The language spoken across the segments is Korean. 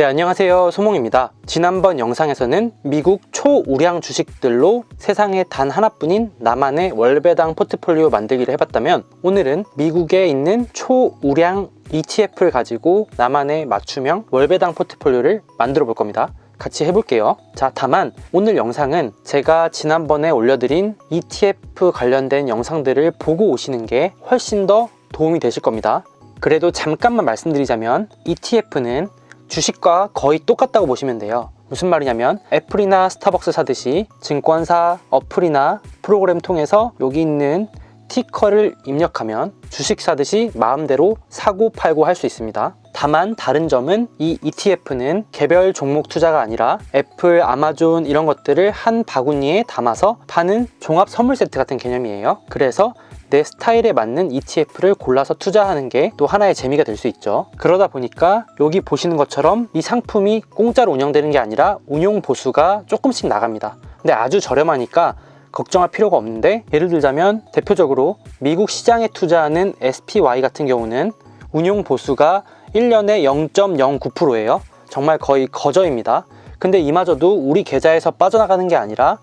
네, 안녕하세요. 소몽입니다. 지난번 영상에서는 미국 초우량 주식들로 세상에 단 하나뿐인 나만의 월배당 포트폴리오 만들기를 해봤다면 오늘은 미국에 있는 초우량 ETF를 가지고 나만의 맞춤형 월배당 포트폴리오를 만들어 볼 겁니다. 같이 해볼게요. 자, 다만 오늘 영상은 제가 지난번에 올려드린 ETF 관련된 영상들을 보고 오시는 게 훨씬 더 도움이 되실 겁니다. 그래도 잠깐만 말씀드리자면 ETF는 주식과 거의 똑같다고 보시면 돼요. 무슨 말이냐면 애플이나 스타벅스 사듯이 증권사 어플이나 프로그램 통해서 여기 있는 티커를 입력하면 주식 사듯이 마음대로 사고 팔고 할 수 있습니다. 다만 다른 점은 이 ETF는 개별 종목 투자가 아니라 애플, 아마존 이런 것들을 한 바구니에 담아서 파는 종합 선물 세트 같은 개념이에요. 그래서 내 스타일에 맞는 ETF를 골라서 투자하는 게 또 하나의 재미가 될 수 있죠. 그러다 보니까 여기 보시는 것처럼 이 상품이 공짜로 운영되는 게 아니라 운용 보수가 조금씩 나갑니다. 근데 아주 저렴하니까 걱정할 필요가 없는데 예를 들자면 대표적으로 미국 시장에 투자하는 SPY 같은 경우는 운용 보수가 1년에 0.09%예요. 정말 거의 거저입니다. 근데 이마저도 우리 계좌에서 빠져나가는 게 아니라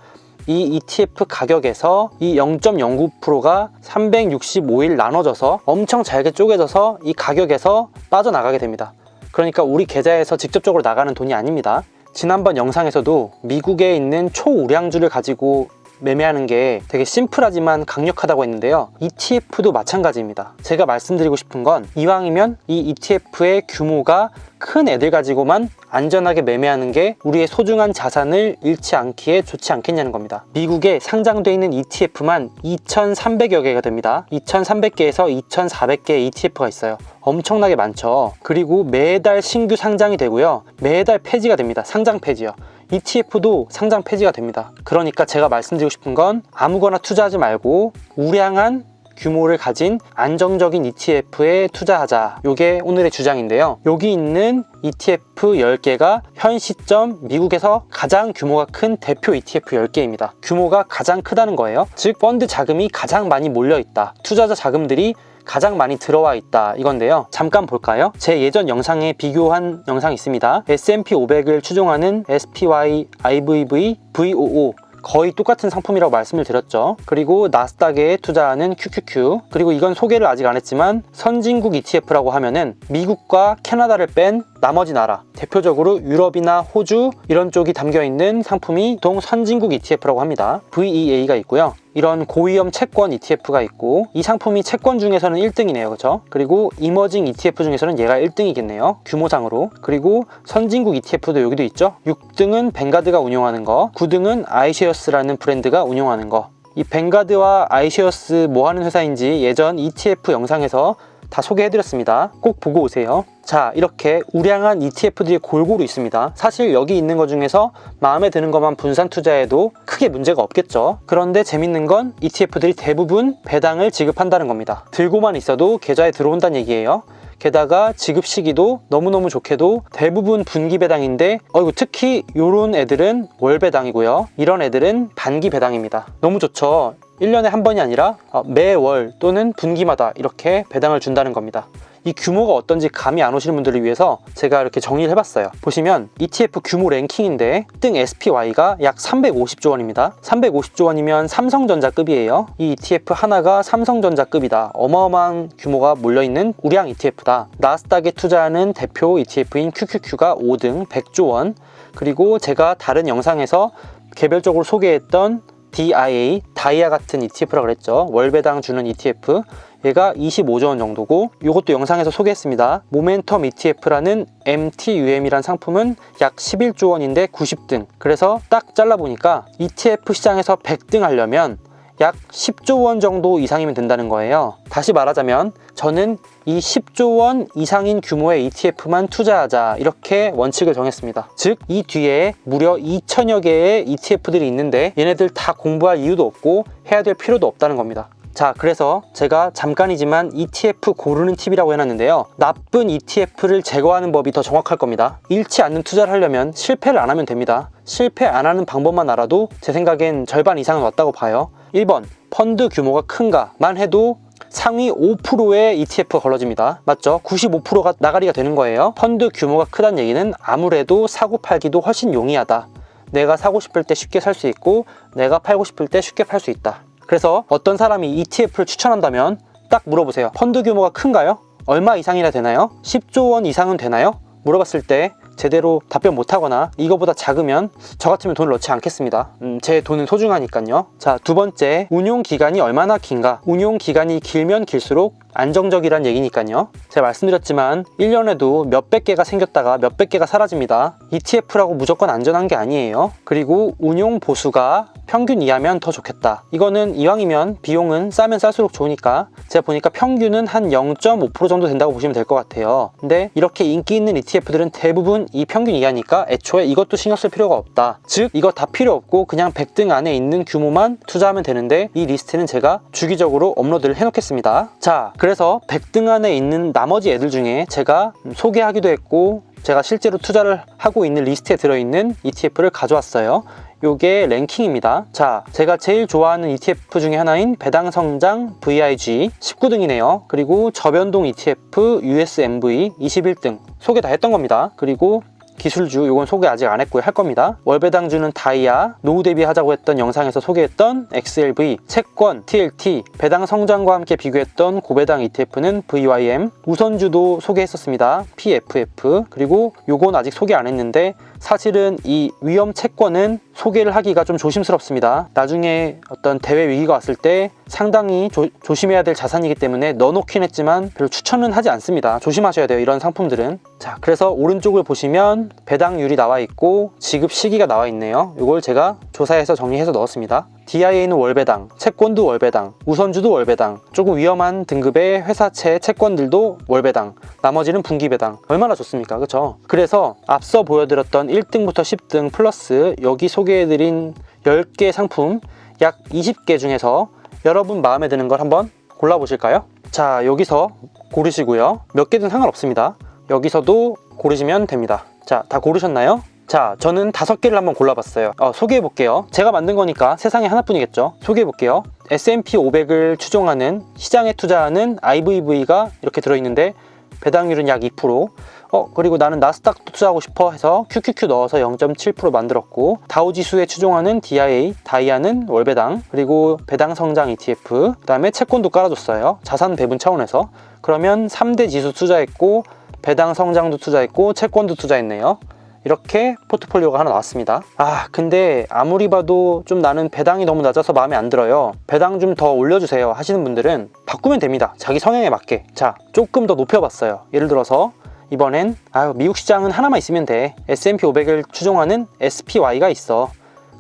이 ETF 가격에서 이 0.09%가 365일 나눠져서 엄청 잘게 쪼개져서 이 가격에서 빠져나가게 됩니다. 그러니까 우리 계좌에서 직접적으로 나가는 돈이 아닙니다. 지난번 영상에서도 미국에 있는 초우량주를 가지고 매매하는 게 되게 심플하지만 강력하다고 했는데요. ETF도 마찬가지입니다. 제가 말씀드리고 싶은 건 이왕이면 이 ETF의 규모가 큰 애들 가지고만 안전하게 매매하는 게 우리의 소중한 자산을 잃지 않기에 좋지 않겠냐는 겁니다. 미국에 상장되어 있는 ETF만 2,300여 개가 됩니다. 2,300개에서 2,400개의 ETF가 있어요. 엄청나게 많죠. 그리고 매달 신규 상장이 되고요. 매달 폐지가 됩니다. 상장 폐지요. ETF도 상장 폐지가 됩니다. 그러니까 제가 말씀드리고 싶은 건 아무거나 투자하지 말고 우량한 규모를 가진 안정적인 ETF에 투자하자. 이게 오늘의 주장인데요. 여기 있는 ETF 10개가 현 시점 미국에서 가장 규모가 큰 대표 ETF 10개입니다. 규모가 가장 크다는 거예요. 즉, 펀드 자금이 가장 많이 몰려 있다. 투자자 자금들이 가장 많이 들어와 있다 이건데요. 잠깐 볼까요? 제 예전 영상에 비교한 영상이 있습니다. S&P 500을 추종하는 SPY, IVV, VOO 거의 똑같은 상품이라고 말씀을 드렸죠. 그리고 나스닥에 투자하는 QQQ. 그리고 이건 소개를 아직 안 했지만 선진국 ETF라고 하면은 미국과 캐나다를 뺀 나머지 나라, 대표적으로 유럽이나 호주 이런 쪽이 담겨 있는 상품이 동 선진국 ETF라고 합니다. VEA가 있고요. 이런 고위험 채권 ETF가 있고 이 상품이 채권 중에서는 1등이네요. 그렇죠? 그리고 이머징 ETF 중에서는 얘가 1등이겠네요. 규모상으로. 그리고 선진국 ETF도 여기도 있죠. 6등은 뱅가드가 운영하는 거, 9등은 아이쉐어스라는 브랜드가 운영하는 거. 이 뱅가드와 아이쉐어스 뭐 하는 회사인지 예전 ETF 영상에서 다 소개해드렸습니다. 꼭 보고 오세요. 자, 이렇게 우량한 ETF들이 골고루 있습니다. 사실 여기 있는 것 중에서 마음에 드는 것만 분산 투자해도 크게 문제가 없겠죠. 그런데 재밌는 건 ETF들이 대부분 배당을 지급한다는 겁니다. 들고만 있어도 계좌에 들어온다는 얘기예요. 게다가 지급 시기도 너무너무 좋게도 대부분 분기 배당인데 어이구 특히 요런 애들은 월 배당이고요. 이런 애들은 반기 배당입니다. 너무 좋죠. 1년에 한 번이 아니라 어, 매월 또는 분기마다 이렇게 배당을 준다는 겁니다. 이 규모가 어떤지 감이 안 오시는 분들을 위해서 제가 이렇게 정리를 해봤어요. 보시면 ETF 규모 랭킹인데 1등 SPY가 약 350조 원입니다. 350조 원이면 삼성전자급이에요. 이 ETF 하나가 삼성전자급이다. 어마어마한 규모가 몰려있는 우량 ETF다. 나스닥에 투자하는 대표 ETF인 QQQ가 5등 100조 원. 그리고 제가 다른 영상에서 개별적으로 소개했던 DIA, 다이아 같은 ETF라고 그랬죠. 월배당 주는 ETF. 얘가 25조 원 정도고 이것도 영상에서 소개했습니다. 모멘텀 ETF라는 MTUM이란 상품은 약 11조 원인데 90등. 그래서 딱 잘라보니까 ETF 시장에서 100등 하려면 약 10조 원 정도 이상이면 된다는 거예요. 다시 말하자면 저는 이 10조 원 이상인 규모의 ETF만 투자하자 이렇게 원칙을 정했습니다. 즉 이 뒤에 무려 2천여 개의 ETF들이 있는데 얘네들 다 공부할 이유도 없고 해야 될 필요도 없다는 겁니다. 자, 그래서 제가 잠깐이지만 ETF 고르는 팁이라고 해놨는데요. 나쁜 ETF를 제거하는 법이 더 정확할 겁니다. 잃지 않는 투자를 하려면 실패를 안 하면 됩니다. 실패 안 하는 방법만 알아도 제 생각엔 절반 이상은 왔다고 봐요. 1번, 펀드 규모가 큰가만 해도 상위 5%의 ETF가 걸러집니다. 맞죠? 95%가 나가리가 되는 거예요. 펀드 규모가 크다는 얘기는 아무래도 사고 팔기도 훨씬 용이하다. 내가 사고 싶을 때 쉽게 살 수 있고 내가 팔고 싶을 때 쉽게 팔 수 있다. 그래서 어떤 사람이 ETF를 추천한다면 딱 물어보세요. 펀드 규모가 큰가요? 얼마 이상이나 되나요? 10조 원 이상은 되나요? 물어봤을 때 제대로 답변 못하거나 이거보다 작으면 저 같으면 돈을 넣지 않겠습니다. 음, 제 돈은 소중하니까요. 자, 두 번째, 운용 기간이 얼마나 긴가? 운용 기간이 길면 길수록 안정적이란 얘기니까요. 제가 말씀드렸지만 1년에도 몇백 개가 생겼다가 몇백 개가 사라집니다. ETF라고 무조건 안전한 게 아니에요. 그리고 운용 보수가 평균 이하면 더 좋겠다. 이거는 이왕이면 비용은 싸면 쌀수록 좋으니까 제가 보니까 평균은 한 0.5% 정도 된다고 보시면 될 것 같아요. 근데 이렇게 인기 있는 ETF들은 대부분 이 평균 이하니까 애초에 이것도 신경 쓸 필요가 없다. 즉 이거 다 필요 없고 그냥 100등 안에 있는 규모만 투자하면 되는데 이 리스트는 제가 주기적으로 업로드를 해놓겠습니다. 자, 그래서 100등 안에 있는 나머지 애들 중에 제가 소개하기도 했고 제가 실제로 투자를 하고 있는 리스트에 들어있는 ETF를 가져왔어요. 요게 랭킹입니다. 자, 제가 제일 좋아하는 ETF 중에 하나인 배당성장 VIG 19등이네요. 그리고 저변동 ETF USMV 21등 소개 다 했던 겁니다. 그리고 기술주 요건 소개 아직 안 했고요 할 겁니다 월배당주는 다이아 노후 대비하자고 했던 영상에서 소개했던 XLV 채권 TLT 배당 성장과 함께 비교했던 고배당 ETF는 VYM 우선주도 소개했었습니다 PFF 그리고 요건 아직 소개 안 했는데 사실은 이 위험 채권은 소개를 하기가 좀 조심스럽습니다. 나중에 어떤 대외 위기가 왔을 때 상당히 조, 조심해야 될 자산이기 때문에 넣어놓긴 했지만 별로 추천은 하지 않습니다. 조심하셔야 돼요. 이런 상품들은. 자, 그래서 오른쪽을 보시면 배당률이 나와 있고 지급 시기가 나와 있네요. 이걸 제가 조사해서 정리해서 넣었습니다. DIA는 월배당, 채권도 월배당, 우선주도 월배당, 조금 위험한 등급의 회사채 채권들도 월배당, 나머지는 분기배당. 얼마나 좋습니까? 그쵸? 그래서 앞서 보여드렸던 1등부터 10등 플러스 여기 소개해드린 10개 상품 약 20개 중에서 여러분 마음에 드는 걸 한번 골라보실까요? 자, 여기서 고르시고요. 몇 개든 상관없습니다. 여기서도 고르시면 됩니다. 자, 다 고르셨나요? 자, 저는 다섯 개를 한번 골라봤어요. 어, 소개해 볼게요. 제가 만든 거니까 세상에 하나뿐이겠죠. 소개해 볼게요. S&P 500을 추종하는 시장에 투자하는 IVV가 이렇게 들어있는데 배당률은 약 2%. 어, 그리고 나는 나스닥도 투자하고 싶어 해서 QQQ 넣어서 0.7% 만들었고, 다우지수에 추종하는 DIA, 다이아는 월배당, 그리고 배당 성장 ETF, 그 다음에 채권도 깔아줬어요. 자산 배분 차원에서. 그러면 3대 지수 투자했고, 배당 성장도 투자했고, 채권도 투자했네요. 이렇게 포트폴리오가 하나 나왔습니다. 아, 근데 아무리 봐도 좀 나는 배당이 너무 낮아서 마음에 안 들어요. 배당 좀 더 올려주세요 하시는 분들은 바꾸면 됩니다. 자기 성향에 맞게. 자, 조금 더 높여봤어요. 예를 들어서 이번엔 아유, 미국 시장은 하나만 있으면 돼. S&P 500을 추종하는 SPY가 있어.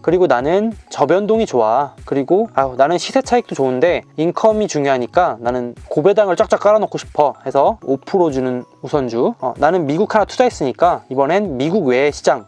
그리고 나는 저변동이 좋아. 그리고 아유, 나는 시세 차익도 좋은데 인컴이 중요하니까 나는 고배당을 쫙쫙 깔아놓고 싶어 해서 5% 주는 우선주. 어, 나는 미국 하나 투자했으니까 이번엔 미국 외의 시장,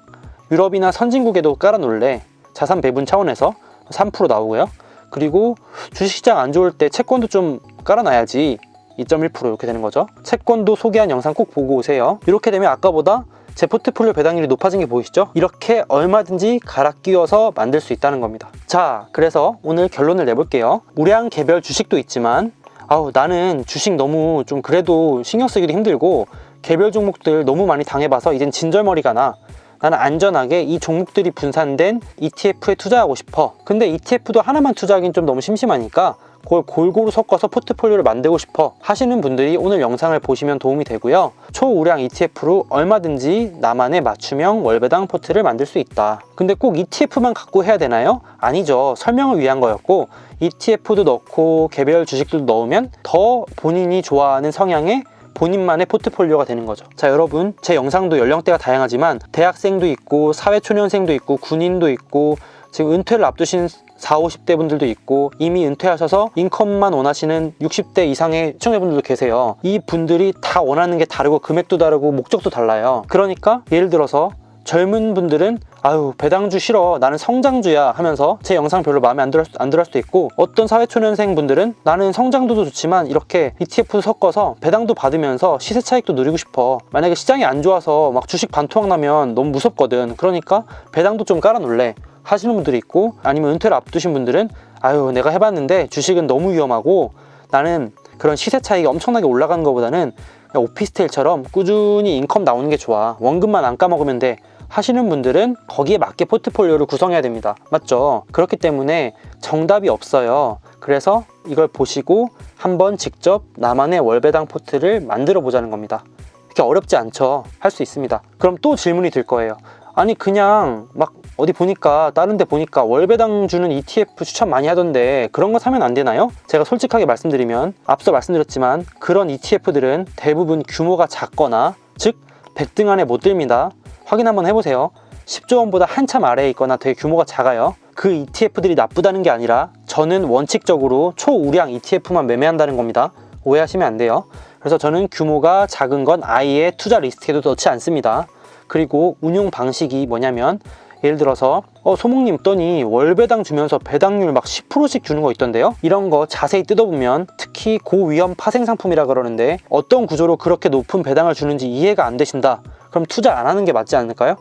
유럽이나 선진국에도 깔아놓을래. 자산 배분 차원에서 3% 나오고요. 그리고 주식시장 안 좋을 때 채권도 좀 깔아놔야지. 2.1% 이렇게 되는 거죠. 채권도 소개한 영상 꼭 보고 오세요. 이렇게 되면 아까보다 제 포트폴리오 배당률이 높아진 게 보이시죠? 이렇게 얼마든지 갈아 끼워서 만들 수 있다는 겁니다. 자, 그래서 오늘 결론을 내볼게요. 우량 개별 주식도 있지만, 아우, 나는 주식 너무 좀 그래도 신경 쓰기도 힘들고, 개별 종목들 너무 많이 당해봐서 이젠 진절머리가 나. 나는 안전하게 이 종목들이 분산된 ETF에 투자하고 싶어. 근데 ETF도 하나만 투자하긴 좀 너무 심심하니까 그걸 골고루 섞어서 포트폴리오를 만들고 싶어 하시는 분들이 오늘 영상을 보시면 도움이 되고요. 초우량 ETF로 얼마든지 나만의 맞춤형 월배당 포트를 만들 수 있다. 근데 꼭 ETF만 갖고 해야 되나요? 아니죠. 설명을 위한 거였고 ETF도 넣고 개별 주식도 넣으면 더 본인이 좋아하는 성향의 본인만의 포트폴리오가 되는 거죠. 자, 여러분, 제 영상도 연령대가 다양하지만 대학생도 있고 사회초년생도 있고 군인도 있고 지금 은퇴를 앞두신 4, 50대 분들도 있고 이미 은퇴하셔서 인컴만 원하시는 60대 이상의 시청자분들도 계세요. 이 분들이 다 원하는 게 다르고 금액도 다르고 목적도 달라요. 그러니까 예를 들어서 젊은 분들은 아유 배당주 싫어 나는 성장주야 하면서 제 영상 별로 마음에 안 들어 안 들을 수도 있고 어떤 사회초년생 분들은 나는 성장도도 좋지만 이렇게 ETF도 섞어서 배당도 받으면서 시세 차익도 누리고 싶어 만약에 시장이 안 좋아서 막 주식 반토막 나면 너무 무섭거든 그러니까 배당도 좀 깔아 놓을래 하시는 분들이 있고 아니면 은퇴를 앞두신 분들은 아유 내가 해봤는데 주식은 너무 위험하고 나는 그런 시세 차이가 엄청나게 올라가는 것보다는 오피스텔처럼 꾸준히 인컴 나오는 게 좋아. 원금만 안 까먹으면 돼. 하시는 분들은 거기에 맞게 포트폴리오를 구성해야 됩니다. 맞죠? 그렇기 때문에 정답이 없어요. 그래서 이걸 보시고 한번 직접 나만의 월배당 포트를 만들어 보자는 겁니다. 이렇게 어렵지 않죠? 할 수 있습니다. 그럼 또 질문이 들 거예요. 아니 그냥 막 어디 보니까 다른 데 보니까 월배당 주는 ETF 추천 많이 하던데 그런 거 사면 안 되나요? 제가 솔직하게 말씀드리면 앞서 말씀드렸지만 그런 ETF들은 대부분 규모가 작거나 즉 100등 안에 못 듭니다. 확인 한번 해보세요. 10조 원보다 한참 아래에 있거나 되게 규모가 작아요. 그 ETF들이 나쁘다는 게 아니라 저는 원칙적으로 초우량 ETF만 매매한다는 겁니다. 오해하시면 안 돼요. 그래서 저는 규모가 작은 건 아예 투자 리스트에도 넣지 않습니다. 그리고 운용 방식이 뭐냐면 예를 들어서 어 소목님 떠니 월배당 주면서 배당률 막 10%씩 주는 거 있던데요? 이런 거 자세히 뜯어보면 특히 고위험 파생 상품이라 그러는데 어떤 구조로 그렇게 높은 배당을 주는지 이해가 안 되신다. 그럼 투자 안 하는 게 맞지 않을까요?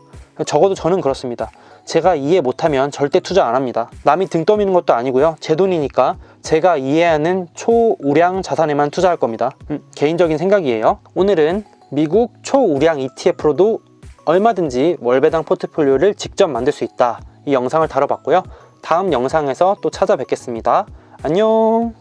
적어도 저는 그렇습니다. 제가 이해 못하면 절대 투자 안 합니다. 남이 등 떠미는 것도 아니고요. 제 돈이니까 제가 이해하는 초우량 자산에만 투자할 겁니다. 음, 개인적인 생각이에요. 오늘은 미국 초우량 ETF로도 얼마든지 월배당 포트폴리오를 직접 만들 수 있다. 이 영상을 다뤄봤고요. 다음 영상에서 또 찾아뵙겠습니다. 안녕!